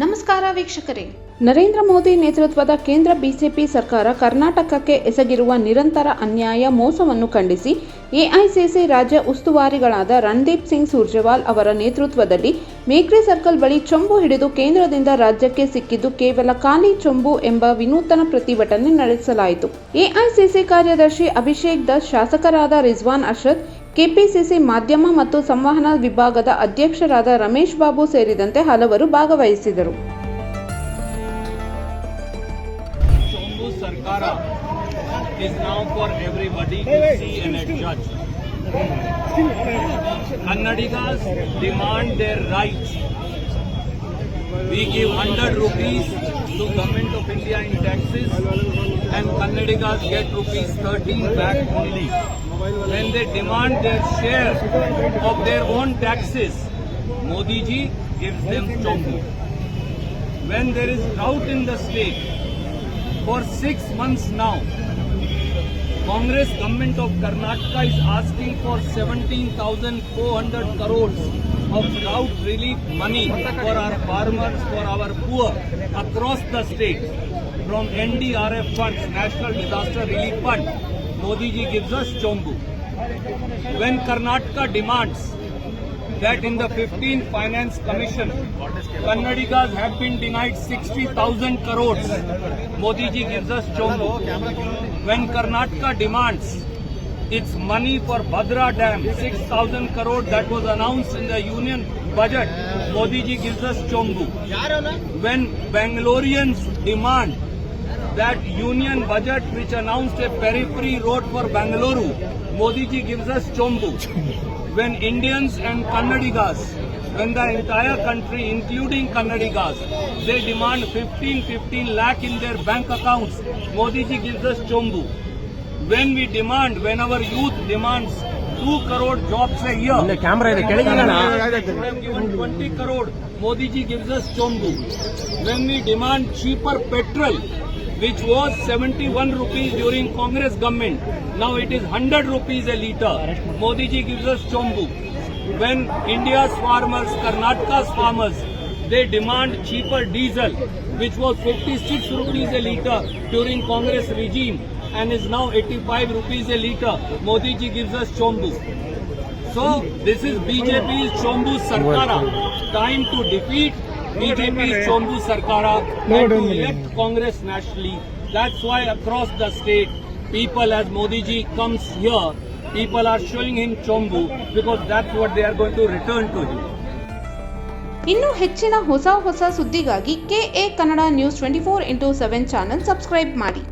ನಮಸ್ಕಾರ ವೀಕ್ಷಕರೇ. ನರೇಂದ್ರ ಮೋದಿ ನೇತೃತ್ವದ ಕೇಂದ್ರ ಬಿಜೆಪಿ ಸರ್ಕಾರ ಕರ್ನಾಟಕಕ್ಕೆ ಎಸಗಿರುವ ನಿರಂತರ ಅನ್ಯಾಯ ಮೋಸವನ್ನು ಖಂಡಿಸಿ ಎಐಸಿಸಿ ರಾಜ್ಯ ಉಸ್ತುವಾರಿಗಳಾದ ರಣದೀಪ್ ಸಿಂಗ್ ಸುರ್ಜೇವಾಲ್ ಅವರ ನೇತೃತ್ವದಲ್ಲಿ ಮೇಕ್ರಿ ಸರ್ಕಲ್ ಬಳಿ ಚೊಂಬು ಹಿಡಿದು ಕೇಂದ್ರದಿಂದ ರಾಜ್ಯಕ್ಕೆ ಸಿಕ್ಕಿದ್ದು ಕೇವಲ ಖಾಲಿ ಚೊಂಬು ಎಂಬ ವಿನೂತನ ಪ್ರತಿಭಟನೆ ನಡೆಸಲಾಯಿತು. ಎಐಸಿಸಿ ಕಾರ್ಯದರ್ಶಿ ಅಭಿಷೇಕ್ ದತ್ ಶಾಸಕರಾದ ರಿಜ್ವಾನ್ ಅರ್ಷದ್ ಕೆಪಿಸಿಸಿ ಮಾಧ್ಯಮ ಮತ್ತು ಸಂವಹನ ವಿಭಾಗದ ಅಧ್ಯಕ್ಷರಾದ ರಮೇಶ್ ಬಾಬು ಸೇರಿದಂತೆ ಹಲವರು ಭಾಗವಹಿಸಿದರು. 100 to government of India in taxes. And Kannadigas get rupees 13 back only. When they demand their share of their own taxes, Modi ji gives them Chombu. When there is drought in the state, for six months now. Congress government of Karnataka is asking for 17,400 crores of drought relief money for our farmers, for our poor across the state from NDRF funds, National Disaster Relief Fund. Modi ji gives us Chombu. When Karnataka demands that in the 15th Finance Commission, Kannadigas have been denied 60,000 crores. Modi ji gives us Chombu. When Karnataka demands its money for Bhadra Dam, 6,000 crore that was announced in the union budget, Modi ji gives us Chombu. When Bangaloreans demand that union budget which announced a periphery road for Bangalore, Modi ji gives us Chombu. When Indians and Kannadigas, when the entire country including Kannadigas, they demand 15, 15 lakh in their bank accounts, Modi ji gives us Chombu. When we demand, when our youth demands 2 crore jobs a year. In the camera is We given 20 crore. Modi ji gives us Chombu. When we demand cheaper petrol, which was 71 rupees during Congress government, now it is 100 rupees a litre. Modi ji gives us Chombu. When India's farmers, Karnataka's farmers, they demand cheaper diesel, which was 56 rupees a litre during Congress regime and is now 85 rupees a litre. Modi ji gives us Chombu. So this is BJP's Chombu Sarkara. Time to defeat BJP chombu sarkara elect Congress nationally that's why across the state people as Modiji comes here people are showing him chombu because that's what they are going to return to him ಇನ್ನೂ ಹೆಚ್ಚಿನ ಹೊಸ ಹೊಸ ಸುದ್ದಿಗಾಗಿ KA Kannada news twenty four into seven channel subscribe ಮಾಡಿ.